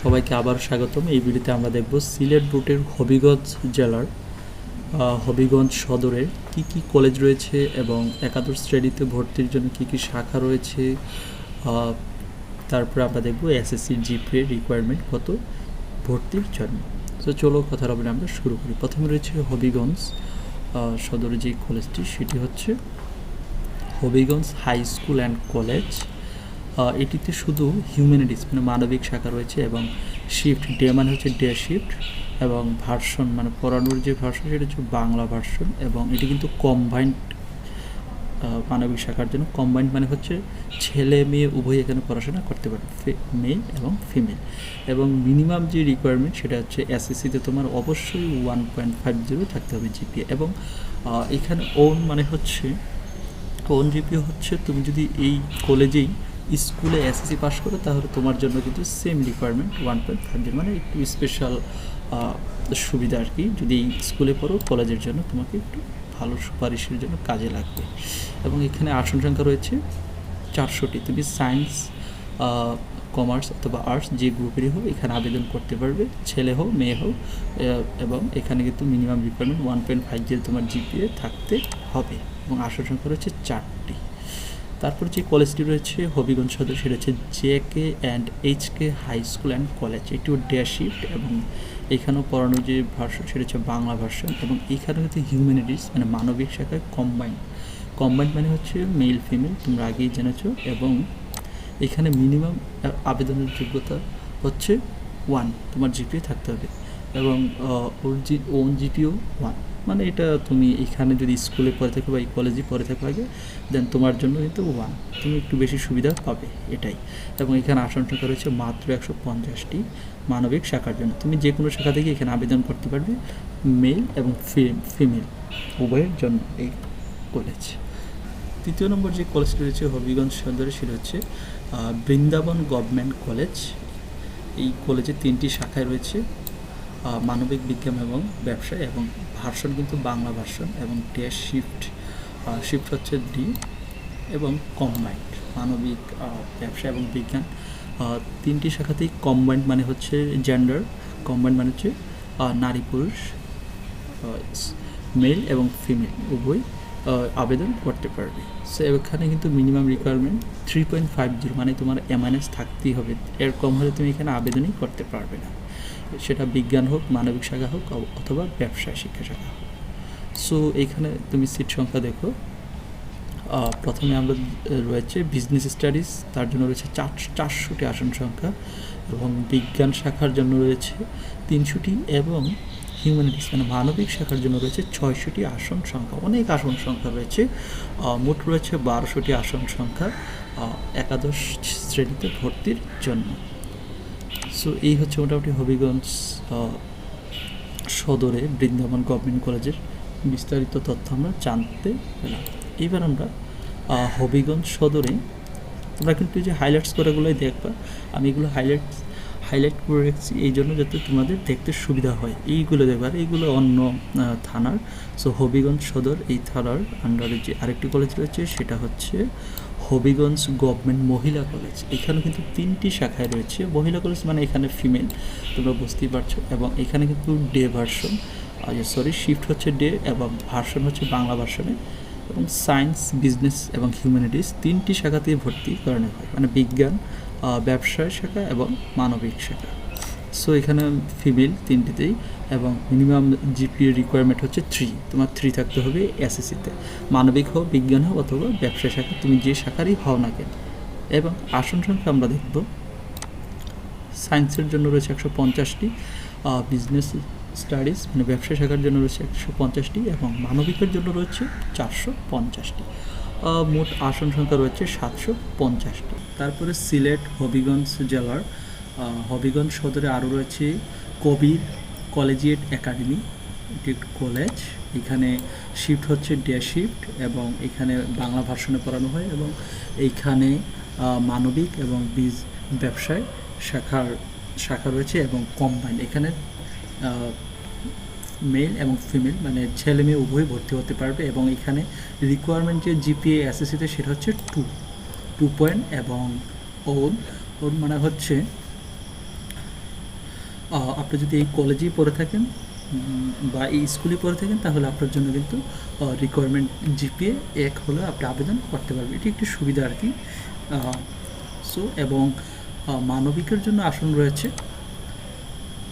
সবাইকে আবার স্বাগতম। এই ভিডিওতে আমরা দেখব সিলেট রুটের হবিগঞ্জ জেলার হবিগঞ্জ সদরের কি কি কলেজ রয়েছে এবং একাদশ শ্রেণীতে ভর্তির জন্য কি কি শাখা রয়েছে তারপরে আমরা দেখব এসএসসি জিপে রিকোয়ারমেন্ট কত ভর্তির জন্য। তো চলো কথা বলে আমরা শুরু করি। প্রথমে রয়েছে হবিগঞ্জ সদরের যে কলেজটি সেটি হচ্ছে Habiganj high school and college এটিতে শুধু হিউম্যানিটিস মানে মানবিক শাখা রয়েছে এবং শিফট ডে মানে হচ্ছে ডে শিফট এবং ভার্সন মানে পড়ানোর যে ভার্সন সেটা হচ্ছে বাংলা ভার্সন এবং এটি কিন্তু কম্বাইন্ড মানবিক শাখার জন্য। কম্বাইন্ড মানে হচ্ছে ছেলে মেয়ে উভয় এখানে পড়াশোনা করতে পারে মেল এবং ফিমেল এবং মিনিমাম যে রিকোয়ারমেন্ট সেটা হচ্ছে এসএসসিতে তোমার অবশ্যই ওয়ান পয়েন্ট ফাইভ জিরো থাকতে হবে জিপিএ এবং এখানে ওন মানে হচ্ছে ওন জিপিও হচ্ছে তুমি যদি এই কলেজেই স্কুলে এসএসসি পাস করো, তাহলে তোমার জন্য কিন্তু same requirement one point five মানে একটু স্পেশাল সুবিধা আর কি। যদি স্কুলে পড়ো কলেজের জন্য তোমাকে একটু ভালো সুপারিশের জন্য কাজে লাগবে। এবং এখানে আসন সংখ্যা রয়েছে চারশোটি। তুমি সায়েন্স কমার্স অথবা আর্টস যে গ্রুপেরই হোক, এখানে আবেদন করতে পারবে। ছেলে হোক, মেয়ে হোক এবং এখানে কিন্তু minimum requirement one point five zero তোমার জিপিএ থাকতে হবে। এবং আসন সংখ্যা রয়েছে চারটি। তারপর যে কলেজটি রয়েছে, হবিগঞ্জ সদর, সেটা হচ্ছে J K and H K high school and college এটিও ডে এবং এখানেও পড়ানো যে ভার্সন, সেটা হচ্ছে বাংলা ভার্সন এবং এখানে হচ্ছে হিউম্যানিটিস মানে মানবিক শাখায় কম্বাইন কম্বাইন মানে হচ্ছে মেল ফিমেল তোমরা আগেই জেনেছো এবং এখানে মিনিমাম আবেদনের যোগ্যতা হচ্ছে ওয়ান তোমার জিপিএ থাকতে হবে এবং ওর জি ওন জিপিও ওয়ান মানে এটা তুমি এখানে যদি স্কুলে পড়ে থাকো বা এই কলেজে পড়ে থাকো আগে দেন তোমার জন্য কিন্তু ওয়ান তুমি একটু বেশি সুবিধা পাবে এটাই। এবং এখানে আসন সংখ্যা রয়েছে মাত্র একশো পঞ্চাশটি মানবিক শাখার জন্য। তুমি যে কোনো শাখা থেকে এখানে আবেদন করতে পারবে মেল এবং ফিমেল উভয়ের জন্য এই কলেজ তৃতীয় নম্বর যে কলেজটি রয়েছে হবিগঞ্জ সদরে, সেটা হচ্ছে বৃন্দাবন গভর্নমেন্ট কলেজ এই কলেজে তিনটি শাখায় রয়েছে। মানবিক বিজ্ঞান এবং ব্যবসা এবং ভার্সন কিন্তু বাংলা ভার্সন এবং ডে শিফট শিফট হচ্ছে ডি এবং কম্বাইন্ড মানবিক ব্যবসা এবং বিজ্ঞান। তিনটি শাখাতেই কম্বাইন্ড মানে হচ্ছে জেন্ডার কম্বাইন্ড মানে হচ্ছে নারী পুরুষ মেল এবং ফিমেল উভয় আবেদন করতে পারবে। সো এখানে কিন্তু minimum requirement three point five zero মানে তোমার এমআনএস থাকতেই হবে। এর কম হলে তুমি এখানে আবেদনই করতে পারবে না। সেটা বিজ্ঞান হোক, মানবিক শাখা হোক অথবা ব্যবসায়, শিক্ষা শাখা হোক। সো এখানে তুমি সিট সংখ্যা দেখো। প্রথমে আমরা রয়েছে বিজনেস স্টাডিজ তার জন্য রয়েছে চার, চারশোটি আসন সংখ্যা এবং বিজ্ঞান শাখার জন্য রয়েছে তিনশোটি এবং হিউম্যানিটিস মানে মানবিক শাখার জন্য রয়েছে ছয়শোটি আসন সংখ্যা। অনেক আসন সংখ্যা রয়েছে। মোট রয়েছে বারোশোটি আসন সংখ্যা একাদশ শ্রেণীতে ভর্তির জন্য। সো এই হচ্ছে মোটামুটি হবিগঞ্জ সদরে বৃন্দাবন গভর্নমেন্ট কলেজের বিস্তারিত তথ্য আমরা জানতে পেলাম। এবার আমরা হবিগঞ্জ সদরে, তোমরা কিন্তু যে হাইলাইটস করাগুলোই দেখবা, আমি এগুলো হাইলাইট হাইলাইট করে রেখেছি এই জন্য যাতে তোমাদের দেখতে সুবিধা হয়। এইগুলো দেখবা আর এইগুলো অন্য থানার। সো হবিগঞ্জ সদর এই থানার আন্ডারে যে আরেকটি কলেজ রয়েছে, সেটা হচ্ছে হবিগঞ্জ গভর্নমেন্ট মহিলা কলেজ এখানে কিন্তু তিনটি শাখায় রয়েছে। মহিলা কলেজ মানে এখানে ফিমেল তোমরা বুঝতেই পারছ। এবং এখানে কিন্তু ডে ভার্সন সরি শিফট হচ্ছে ডে এবং ভার্সন হচ্ছে বাংলা ভার্সনে এবং সায়েন্স বিজনেস এবং হিউম্যানিটিস তিনটি শাখাতেই ভর্তি করানো হয়। মানে বিজ্ঞান ব্যবসায় শাখা এবং মানবিক শাখা। সো এখানে ফিমেল তিনটিতেই এবং মিনিমাম জিপিএ রিকোয়ারমেন্ট হচ্ছে থ্রি তোমার থ্রি থাকতে হবে এসএসসিতে মানবিক হোক, বিজ্ঞান হোক অথবা ব্যবসা শাখা, তুমি যে শাখারই হও না কেন। এবং আসন সংখ্যা আমরা দেখব। সায়েন্সের জন্য রয়েছে একশো পঞ্চাশটি বিজনেস স্টাডিজ মানে ব্যবসা শাখার জন্য রয়েছে একশো পঞ্চাশটি এবং মানবিকের জন্য রয়েছে চারশো পঞ্চাশটি। মোট আসন সংখ্যা রয়েছে সাতশো পঞ্চাশটি। তারপরে সিলেট, হবিগঞ্জ জেলার হবিগঞ্জ সদরে আরও রয়েছে কবির কলেজিয়েট একাডেমি, এটি কলেজ। এখানে শিফট হচ্ছে ডে শিফট এবং এখানে বাংলা ভার্সনে পড়ানো হয় এবং এইখানে মানবিক এবং বীজ ব্যবসায় শাখার, শাখা রয়েছে এবং কম্বাইন এখানে মেল এবং ফিমেল মানে ছেলে মেয়ে উভয় ভর্তি হতে পারবে এবং এখানে রিকোয়ারমেন্ট যে জিপিএ এসএসসিতে সেটা হচ্ছে টু টু পয়েন্ট এবং ওর ওর মানে হচ্ছে আপনি যদি এই কলেজেই পড়ে থাকেন বা এই স্কুলে পড়ে থাকেন, তাহলে আপনার জন্য কিন্তু রিকোয়ারমেন্ট জিপিএ এক হলে আপনি আবেদন করতে পারবেন। এটি একটি সুবিধা আর কি। সো এবং মানবিকের জন্য আসন রয়েছে।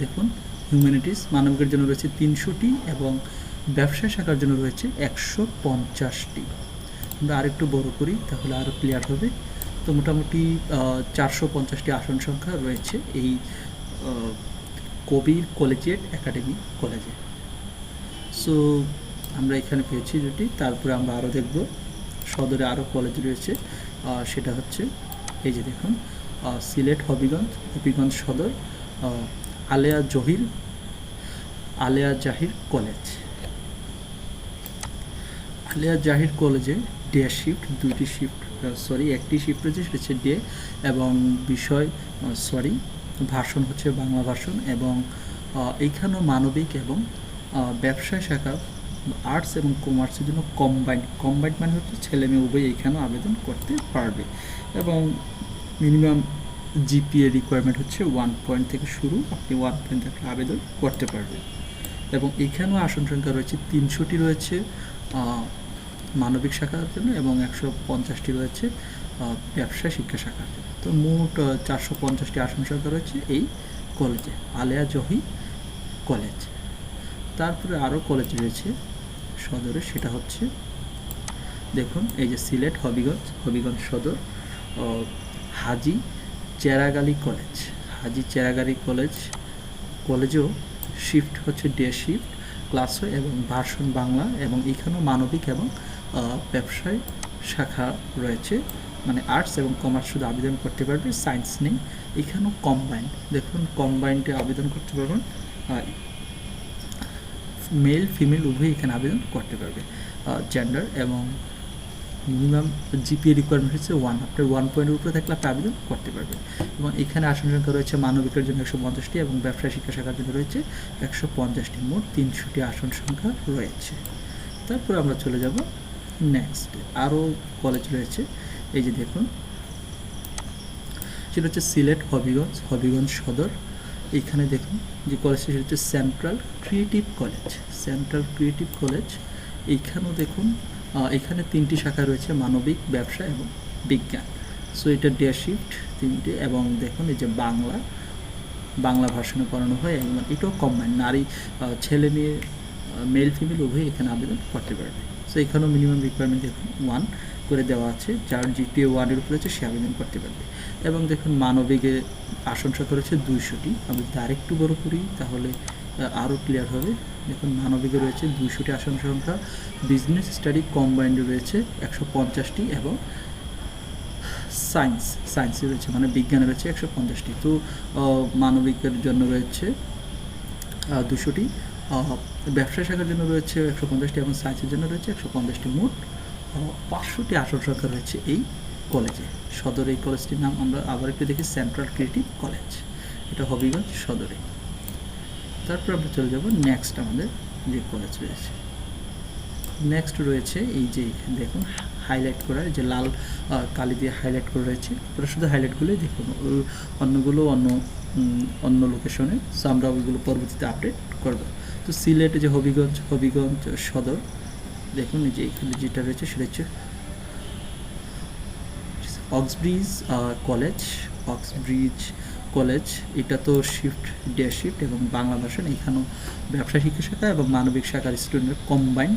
দেখুন হিউম্যানিটিস মানবিকের জন্য রয়েছে তিনশোটি এবং ব্যবসা শাখার জন্য রয়েছে একশো পঞ্চাশটি। আমরা আরেকটু বড় করি, তাহলে আরও ক্লিয়ার হবে। তো মোটামুটি চারশো পঞ্চাশটি আসন সংখ্যা রয়েছে এই কবির কলেজিয়েট একাডেমি কলেজে সো আমরা এখানে পেয়েছি দুটি, তারপরে আমরা আরও দেখব। সদরে আরও কলেজ রয়েছে সেটা হচ্ছে, এই যে দেখুন সিলেট হবিগঞ্জ হবিগঞ্জ সদর আলেয়া জহির আলেয়া জাহির কলেজ। আলিয়া জাহির কলেজে ডে শিফট, দুইটি শিফট সরি একটি শিফট রয়েছে, সেটা হচ্ছে ডে এবং বিষয় সরি ভাষণ হচ্ছে বাংলা ভাষণ এবং এইখানেও মানবিক এবং ব্যবসায় শাখা আর্টস এবং কমার্সের জন্য কম্বাইন্ড কম্বাইন্ড মানে হচ্ছে ছেলে মেয়ে উভয় এইখানেও আবেদন করতে পারবে এবং মিনিমাম জিপিএ রিকোয়ারমেন্ট হচ্ছে ওয়ান পয়েন্ট থেকে শুরু, আপনি ওয়ান পয়েন্ট থেকে আবেদন করতে পারবেন। এবং এখানেও আসন সংখ্যা রয়েছে তিনশোটি রয়েছে মানবিক শাখার জন্য এবং একশো পঞ্চাশটি রয়েছে ব্যবসা শিক্ষা শাখার জন্য। তো মোট চারশো পঞ্চাশটি আসন সংখ্যা রয়েছে এই কলেজে, আলেয়া জহি কলেজ। তারপরে আরও কলেজ রয়েছে সদরে, সেটা হচ্ছে, দেখুন, এই যে সিলেট, হবিগঞ্জ হবিগঞ্জ সদর হাজি চেরাগালি কলেজ। হাজি চেরাগালি কলেজ, কলেজেও শিফট হচ্ছে ডে শিফট ক্লাস এবং ভার্সন বাংলা এবং এখানেও মানবিক এবং ব্যবসায় শাখা রয়েছে। মানে আর্টস এবং কমার্স শুধু আবেদন করতে পারবে সায়েন্স নেই। এখানেও কম্বাইন্ড দেখুন কম্বাইন্ডে আবেদন করতে পারবেন মেল ফিমেল উভয়ই এখানে আবেদন করতে পারবে। জেন্ডার এবং মিনিমাম জিপিএ রিকোয়ারমেন্ট হচ্ছে ওয়ান আপনার ওয়ান পয়েন্টের উপরে থাকলে আপনি আবেদন করতে পারবেন। এবং এখানে আসন সংখ্যা রয়েছে মানবিকের জন্য একশো পঞ্চাশটি এবং ব্যবসা শিক্ষা শাখার জন্য রয়েছে একশো পঞ্চাশটি, মোট তিনশোটি আসন সংখ্যা রয়েছে। তারপর আমরা চলে যাব নেক্সট আরও কলেজ রয়েছে, এই যে দেখুন। সেটা হচ্ছে সিলেট, হবিগঞ্জ হবিগঞ্জ সদর। এইখানে দেখুন যে কলেজটি সেটা হচ্ছে central creative college central creative college এইখানেও দেখুন এখানে তিনটি শাখা রয়েছে, মানবিক, ব্যবসা এবং বিজ্ঞান। সো এটা ডে শিফট তিনটে এবং দেখুন এই যে বাংলা বাংলা ভাষণে পড়ানো হয় এবং এটাও কম্বাইন নারী ছেলে মেয়ে মেল ফিমেল উভয়ই এখানে আবেদন করতে পারবে। সো এখানেও মিনিমাম রিকোয়ারমেন্ট দেখুন ওয়ান করে দেওয়া আছে, যার জিপিএ ওয়ানের উপরে আছে সে আবেদন করতে পারবে। এবং দেখুন মানবিকে আসন সংখ্যা রয়েছে দুইশোটি। আমি যদি আরেকটু বড় করি, তাহলে আরও ক্লিয়ার হবে। দেখুন, মানবিকে রয়েছে দুইশোটি আসন সংখ্যা বিজনেস স্টাডি কম্বাইন্ডে রয়েছে একশো পঞ্চাশটি এবং সায়েন্স সায়েন্সে রয়েছে মানে বিজ্ঞানে রয়েছে একশো পঞ্চাশটি। তো মানবিকের জন্য রয়েছে দুশোটি ব্যবসা শাখার জন্য রয়েছে একশো পঞ্চাশটি এবং সায়েন্সের জন্য রয়েছে একশো পঞ্চাশটি মোট পাঁচশোটি আসন সংখ্যা রয়েছে এই কলেজে সদর এই কলেজটির নাম আমরা আবার একটু দেখি সেন্ট্রাল ক্রিয়েটিভ কলেজ এটা হবিগঞ্জ সদরে। তারপর আমরা চলে যাব নেক্সট আমাদের যে কলেজ রয়েছে। নেক্সট রয়েছে এই যে দেখুন হাইলাইট করা যে লাল কালি দিয়ে হাইলাইট করা রয়েছে। ওটা শুধু হাইলাইটগুলোই দেখুন অন্যগুলো অন্য অন্য লোকেশনে সো আমরা ওইগুলো পরবর্তীতে আপডেট করব। তো সিলেটে যে হবিগঞ্জ হবিগঞ্জ সদর, দেখুন এই যে এখানে যেটা রয়েছে সেটা হচ্ছে অক্সব্রিজ কলেজ অক্সব্রিজ কলেজ, এটা তো শিফট ডে শিফট এবং বাংলা ভাষণ এখানেও ব্যবসা শিক্ষা শাখা এবং মানবিক শাখার স্টুডেন্ট কম্বাইন্ড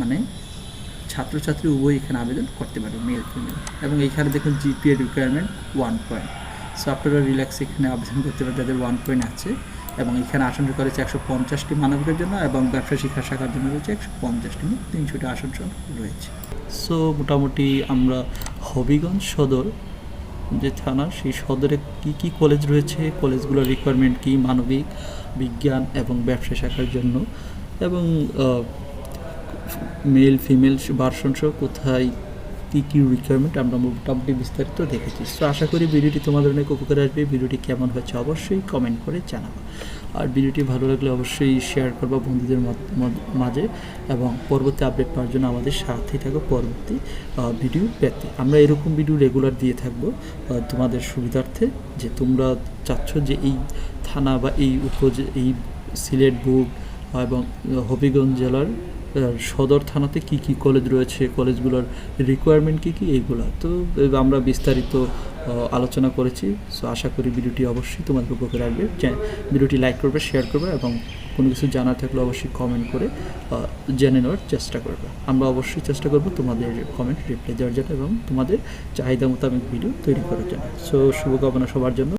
মানে ছাত্রছাত্রী উভয় এখানে আবেদন করতে পারে মেল ফিমেল এবং এখানে দেখুন GPA requirement one point so আপনারা রিল্যাক্স এখানে আবেদন করতে পারেন যাদের ওয়ান পয়েন্ট আছে। এবং এখানে আসন রয়েছে একশো পঞ্চাশটি মানবিকের জন্য এবং ব্যবসা শিক্ষা শাখার জন্য রয়েছে একশো পঞ্চাশটি মোট তিনশোটি আসন রয়েছে। সো মোটামুটি আমরা হবিগঞ্জ সদর যে থানা, সেই সদরে কি কি কলেজ রয়েছে কলেজগুলোর রিকোয়ারমেন্ট কি, মানবিক, বিজ্ঞান এবং ব্যবসা শাখার জন্য? এবং মেল ফিমেল ভার্সনসহ কোথায় কী কী রিকোয়ারমেন্ট আমরা মোটামুটি বিস্তারিত দেখেছি। তো আশা করি ভিডিওটি তোমাদের অনেক উপকারে আসবে। ভিডিওটি কেমন হয়েছে অবশ্যই কমেন্ট করে জানাব। আর ভিডিওটি ভালো লাগলে অবশ্যই শেয়ার করবা বন্ধুদের মাঝে এবং পরবর্তী আপডেট পাওয়ার জন্য আমাদের সাথেই থাকো পরবর্তী ভিডিও পেতে। আমরা এরকম ভিডিও রেগুলার দিয়ে থাকব তোমাদের সুবিধার্থে যে তোমরা চাচ্ছ যে এই থানা বা এই উপজে, এই সিলেট বুক এবং হবিগঞ্জ জেলার সদর থানাতে কি কি কলেজ রয়েছে কলেজগুলোর রিকোয়ারমেন্ট কি কি, এইগুলো। তো আমরা বিস্তারিত আলোচনা করেছি। সো আশা করি ভিডিওটি অবশ্যই তোমাদের উপকার আসবে ভিডিওটি লাইক করবে শেয়ার করবে এবং কোনো কিছু জানা থাকলে অবশ্যই কমেন্ট করে জেনে নেওয়ার চেষ্টা করবে। আমরা অবশ্যই চেষ্টা করব তোমাদের কমেন্ট রিপ্লাই দেওয়ার জন্য এবং তোমাদের চাহিদা মোতাবেক ভিডিও তৈরি করার জন্য। সো শুভকামনা সবার জন্য।